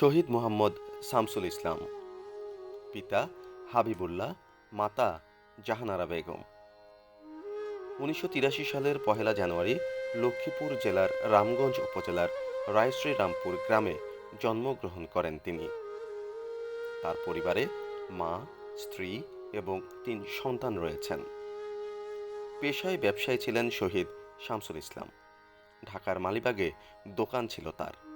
শহীদ মোহাম্মদ শামসুল ইসলাম, পিতা হাবিবুল্লাহ, মাতা জাহানারা বেগম। উনিশশো তিরাশি সালের পহেলা জানুয়ারি লক্ষ্মীপুর জেলার রামগঞ্জ উপজেলার রায়শ্রী রামপুর গ্রামে জন্মগ্রহণ করেন তিনি। তার পরিবারে মা, স্ত্রী এবং তিন সন্তান রয়েছেন। পেশায় ব্যবসায়ী ছিলেন শহীদ শামসুল ইসলাম। ঢাকার মালিবাগে দোকান ছিল তার।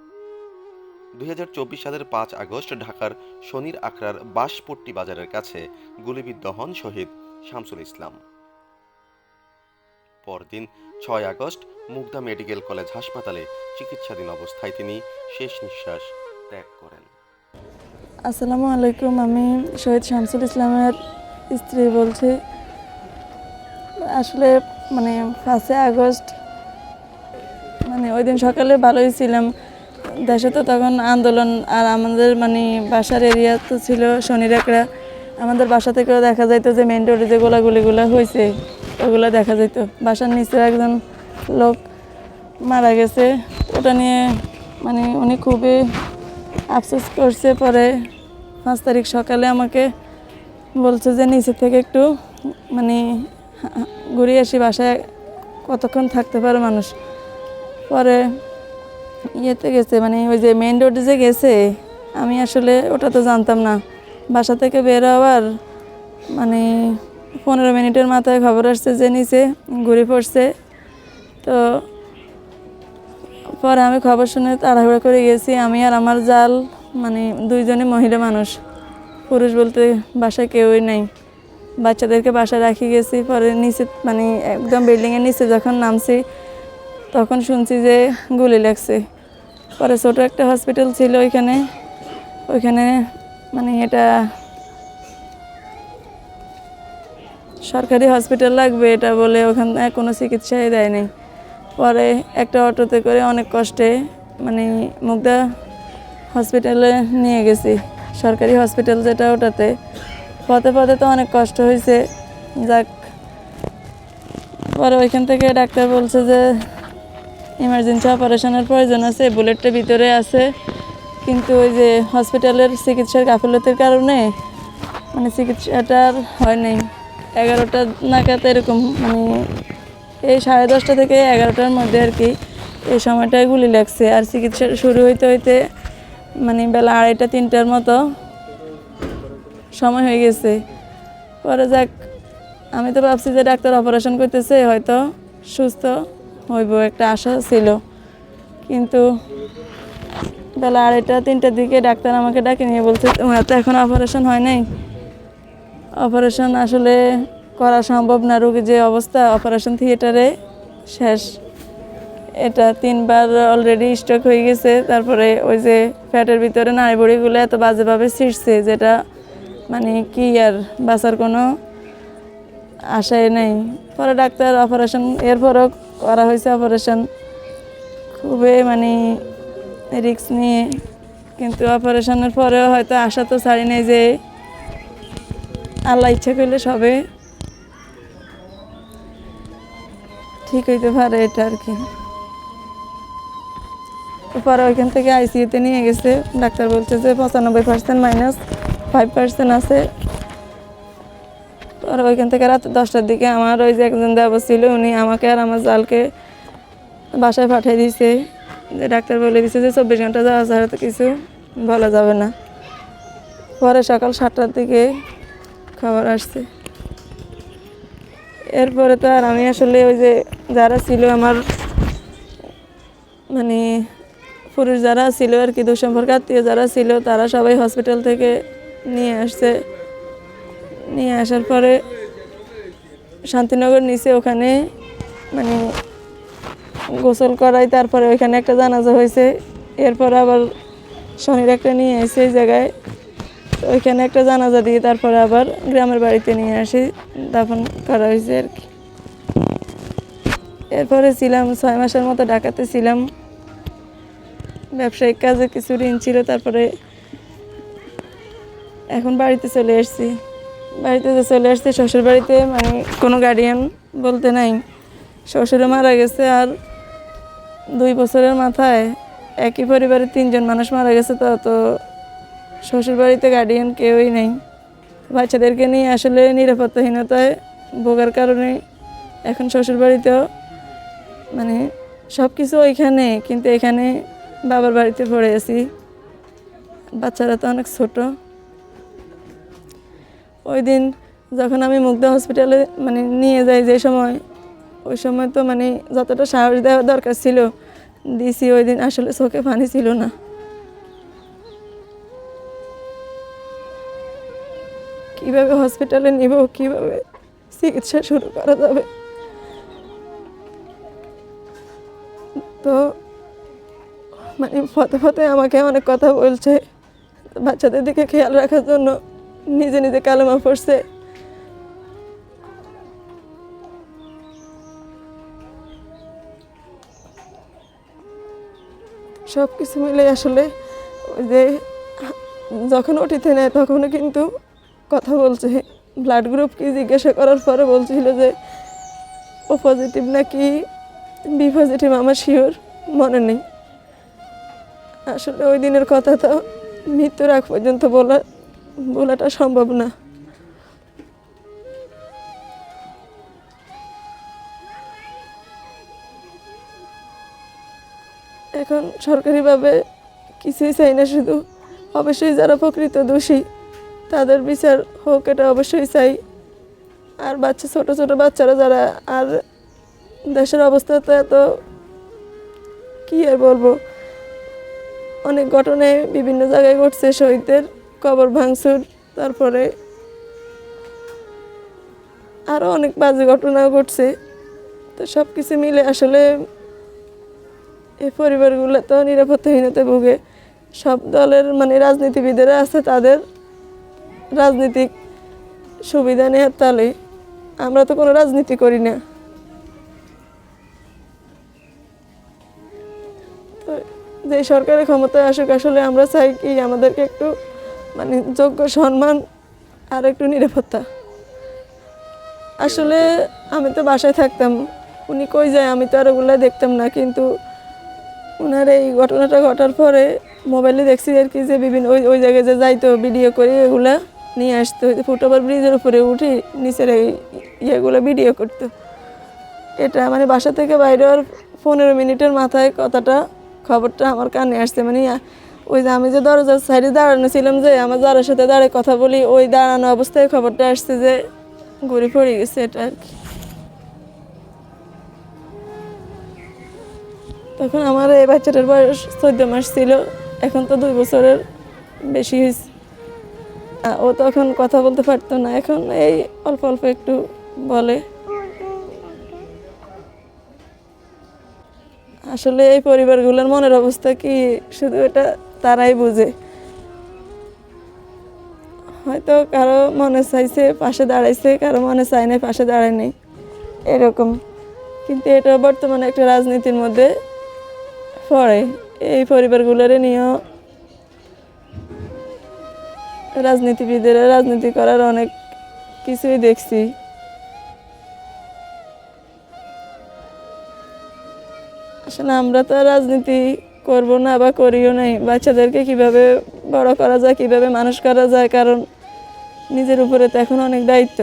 দুই হাজার চব্বিশ সালের পাঁচ আগস্ট ঢাকার শনির আখড়ার বাঁশপট্টি বাজারের কাছে গুলিবিদ্ধ হন শহীদ শামসুল ইসলাম। পরদিন ছয় আগস্ট মুগদা মেডিকেল কলেজ হাসপাতালে চিকিৎসাধীন অবস্থায় তিনি শেষ নিঃশ্বাস ত্যাগ করেন। আসসালামু আলাইকুম, আমি শহীদ শামসুল ইসলামের স্ত্রী বলছি। আসলে মানে ফার্স্টে আগস্ট মানে ওই দিন সকালে ভালোই ছিলাম। দেশে তো তখন আন্দোলন আর আমাদের মানে বাসার এরিয়া তো ছিল শনির একটা আমাদের বাসা থেকেও দেখা যাইতো যে মেন রোডে যে গোলাগুলিগুলো হয়েছে ওগুলো দেখা যাইতো। বাসার নিচে একজন লোক মারা গেছে। ওটা নিয়ে মানে উনি খুবই আফসোস করছে। পরে পাঁচ তারিখ সকালে আমাকে বলছে যে নিচে থেকে একটু মানে ঘুরে আসি বাসায়, কতক্ষণ থাকতে পারে মানুষ? পরে ইয়েতে গেছে মানে ওই যে মেন রোডে যে গেছে, আমি আসলে ওটা তো জানতাম না। বাসা থেকে বের হওয়ার মানে পনেরো মিনিটের মাথায় খবর আসছে যে নিচে ঘুরে পড়ছে। তো পরে আমি খবর শুনে তাড়াহুড়ো করে গেছি, আমি আর আমার জাল মানে দুইজনে মহিলা মানুষ। পুরুষ বলতে বাসায় কেউই নেই। বাচ্চাদেরকে বাসায় রাখি গেছি, পরে নিচে মানে একদম বিল্ডিংয়ের নিচে যখন নামছি, তখন শুনছি যে গুলি লাগছে। পরে ছোটো একটা হসপিটাল ছিল ওইখানে। ওইখানে মানে এটা সরকারি হসপিটাল লাগবে এটা বলে ওখানে কোনো চিকিৎসাই দেয়নি। পরে একটা অটোতে করে অনেক কষ্টে মানে মুগদা হসপিটালে নিয়ে গেছি। সরকারি হসপিটাল যেটা ওটাতে। পথে পথে তো অনেক কষ্ট হয়েছে যাক, পরে ওইখান থেকে ডাক্তার বলছে যে ইমার্জেন্সি অপারেশনের প্রয়োজন আছে বুলেটটা ভিতরে আছে। কিন্তু ওই যে হসপিটালের চিকিৎসার গাফিলতির কারণে মানে চিকিৎসাটা আর হয় নাই। এগারোটা নাগাদ এরকম মানে এই সাড়ে দশটা থেকে এগারোটার মধ্যে আর কি এই সময়টায় গুলি লাগছে। আর চিকিৎসা শুরু হইতে হইতে মানে বেলা আড়াইটা, তিনটার মতো সময় হয়ে গেছে। পরে যাক, আমি তো ভাবছি যে ডাক্তার অপারেশন করতেছে, হয়তো সুস্থ হইব একটা আশা ছিল। কিন্তু বেলা আড়াইটা, তিনটার দিকে ডাক্তার আমাকে ডাকে নিয়ে বলছে, তোমার তো এখন অপারেশন হয় নাই। অপারেশন আসলে করা সম্ভব না, রোগীর যে অবস্থা অপারেশন থিয়েটারে শেষ। এটা তিনবার অলরেডি স্ট্রোক হয়ে গেছে। তারপরে ওই যে ফ্যাটের ভিতরে নাড়ি বড়িগুলো এত বাজেভাবে ছিঁড়ছে, যেটা মানে কি আর বাঁচার কোনো আশাই নেই। পরে ডাক্তার অপারেশন এরপরও করা হয়েছে অপারেশন খুবই মানে রিস্ক নিয়ে। কিন্তু অপারেশনের পরেও হয়তো আশা তো ছাড়ি নেই যে আল্লাহ ইচ্ছা করলে সবে ঠিক হইতে পারে এটা আর কি। পরে ওইখান থেকে আইসিইউতে নিয়ে গেছে। ডাক্তার বলছে যে পঁচানব্বই পার্সেন্ট মাইনাস ফাইভ পার্সেন্ট আছে। পরে ওইখান থেকে রাত দশটার দিকে আমার ওই যে একজন দেবর ছিল, উনি আমাকে আর আমার জালকে বাসায় পাঠিয়ে দিয়েছে যে ডাক্তার বলে দিছে যে চব্বিশ ঘণ্টা যাওয়া ছাড়া তো কিছু বলা যাবে না। পরে সকাল সাতটার দিকে খবর আসছে। এরপরে তো আর আমি আসলে ওই যে যারা ছিল আমার মানে পুরুষ যারা ছিল আর কি, দুঃসম্পর্ক আত্মীয় যারা ছিল, তারা সবাই হসপিটাল থেকে নিয়ে আসছে। নিয়ে আসার পরে শান্তিনগর নিচে ওখানে মানে গোসল করাই, তারপরে ওইখানে একটা জানাজা হয়েছে। এরপর আবার শনির একটা নিয়ে এসে এই জায়গায় ওইখানে একটা জানাজা দিয়ে তারপরে আবার গ্রামের বাড়িতে নিয়ে আসি, দাফন করা হয়েছে আর কি। এরপরে ছিলাম ছয় মাসের মতো ঢাকাতে ছিলাম। ব্যবসায়িক কাজে কিছু ঋণ ছিল, তারপরে এখন বাড়িতে চলে এসেছি। বাড়িতে যে চলে আসছে, শ্বশুর বাড়িতে মানে কোনো গার্ডিয়ান বলতে নাই। শ্বশুরে মারা গেছে আর দুই বছরের মাথায় একই পরিবারের তিনজন মানুষ মারা গেছে, তো তো শ্বশুর বাড়িতে গার্ডিয়ান কেউই নেই। বাচ্চাদেরকে নিয়ে আসলে নিরাপত্তাহীনতায় ভোগার কারণে এখন শ্বশুর বাড়িতেও মানে সব কিছু ওইখানে, কিন্তু এখানে বাবার বাড়িতে পড়ে আছি। বাচ্চারা তো অনেক ছোট। ওই দিন যখন আমি মুগ্ধা হসপিটালে মানে নিয়ে যাই যে সময়, ওই সময় তো মানে যতটা সাহস দেওয়া দরকার ছিল, দিছি ওই দিন আসলে চোখে পানি ছিল না। কীভাবে হসপিটালে নিব, কীভাবে চিকিৎসা শুরু করা যাবে? তো মানে পথে পথে আমাকে অনেক কথা বলছে, বাচ্চাদের দিকে খেয়াল রাখার জন্য। নিজে নিজে কালেমা পড়ছে। সব কিছু মিলে আসলে যে যখন ওটিতে নেয় তখনও কিন্তু কথা বলছে। ব্লাড গ্রুপ কি জিজ্ঞাসা করার পরে বলছিল যে ও পজিটিভ নাকি বি পজিটিভ আমার শিওর মনে নেই। আসলে ওই দিনের কথা তো মৃত্যুর আগ পর্যন্ত বলা বলাটা সম্ভব না। এখন সরকারিভাবে কিছুই চাই না, শুধু অবশ্যই যারা প্রকৃত দোষী, তাদের বিচার হোক, এটা অবশ্যই চাই। আর বাচ্চা, ছোট ছোট বাচ্চারা যারা, আর দেশের অবস্থা তো এত, কী আর বলব? অনেক ঘটনায় বিভিন্ন জায়গায় ঘটছে শহীদদের। কবর ভাঙচুর, তারপরে আরও অনেক বাজে ঘটনাও ঘটছে। তো সব কিছু মিলে আসলে এই পরিবারগুলো তো নিরাপত্তাহীনতায় ভোগে। সব দলের মানে রাজনীতিবিদেরা আছে তাদের রাজনৈতিক সুবিধা নেওয়ার তালে আমরা তো কোনো রাজনীতি করি না। তো যে সরকারের ক্ষমতায় আসুক, আসলে আমরা চাই কি আমাদেরকে একটু মানে যোগ্য, সম্মান আর একটু নিরাপত্তা। আসলে আমি তো বাসায় থাকতাম। উনি কই যায়, আমি তো আর ওগুলো দেখতাম না। কিন্তু ওনার এই ঘটনাটা ঘটার পরে মোবাইলে দেখছি আর কি যে বিভিন্ন ওই ওই জায়গায় যে যাইতো ভিডিও করে এগুলা নিয়ে আসতো। ফুটওভার ব্রিজের উপরে উঠে নিচের এই ইয়েগুলো ভিডিও করতো। এটা মানে বাসা থেকে বাইরে পনেরো মিনিটের মাথায় কথাটা, খবরটা আমার কানে আসছে। মানে ওই যে আমি যে দরজার সাইডে দাঁড়ানো ছিলাম যে আমার যার সাথে দাঁড়িয়ে কথা বলি, ওই দাঁড়ানো অবস্থায় খবরটা আসছে যে ঘুরে পড়ে গেছে এটা আর কি। তখন আমার এই বাচ্চাটার বয়স চোদ্দ মাস ছিল, এখন তো দুই বছরের বেশি হয়েছে। ও তখন কথা বলতে পারতো না, এখন এই অল্প অল্প একটু বলে। আসলে এই পরিবারগুলোর মনের অবস্থা কি? শুধু এটা তারাই বুঝে। হয়তো কারও মনে চাইছে, পাশে দাঁড়াইছে, কারও মনে চাই নাই, পাশে দাঁড়ায় দাঁড়ায়নি এরকম। কিন্তু এটা বর্তমানে একটা রাজনীতির মধ্যে পড়ে। এই পরিবারগুলোর নিয়েও রাজনীতিবিদেরা রাজনীতি করার অনেক কিছুই দেখছি। আসলে আমরা তো রাজনীতি করব না বা করিও নাই। বাচ্চাদেরকে কীভাবে বড় করা যায়, কীভাবে মানুষ করা যায়, কারণ নিজের উপরে তো এখন অনেক দায়িত্ব।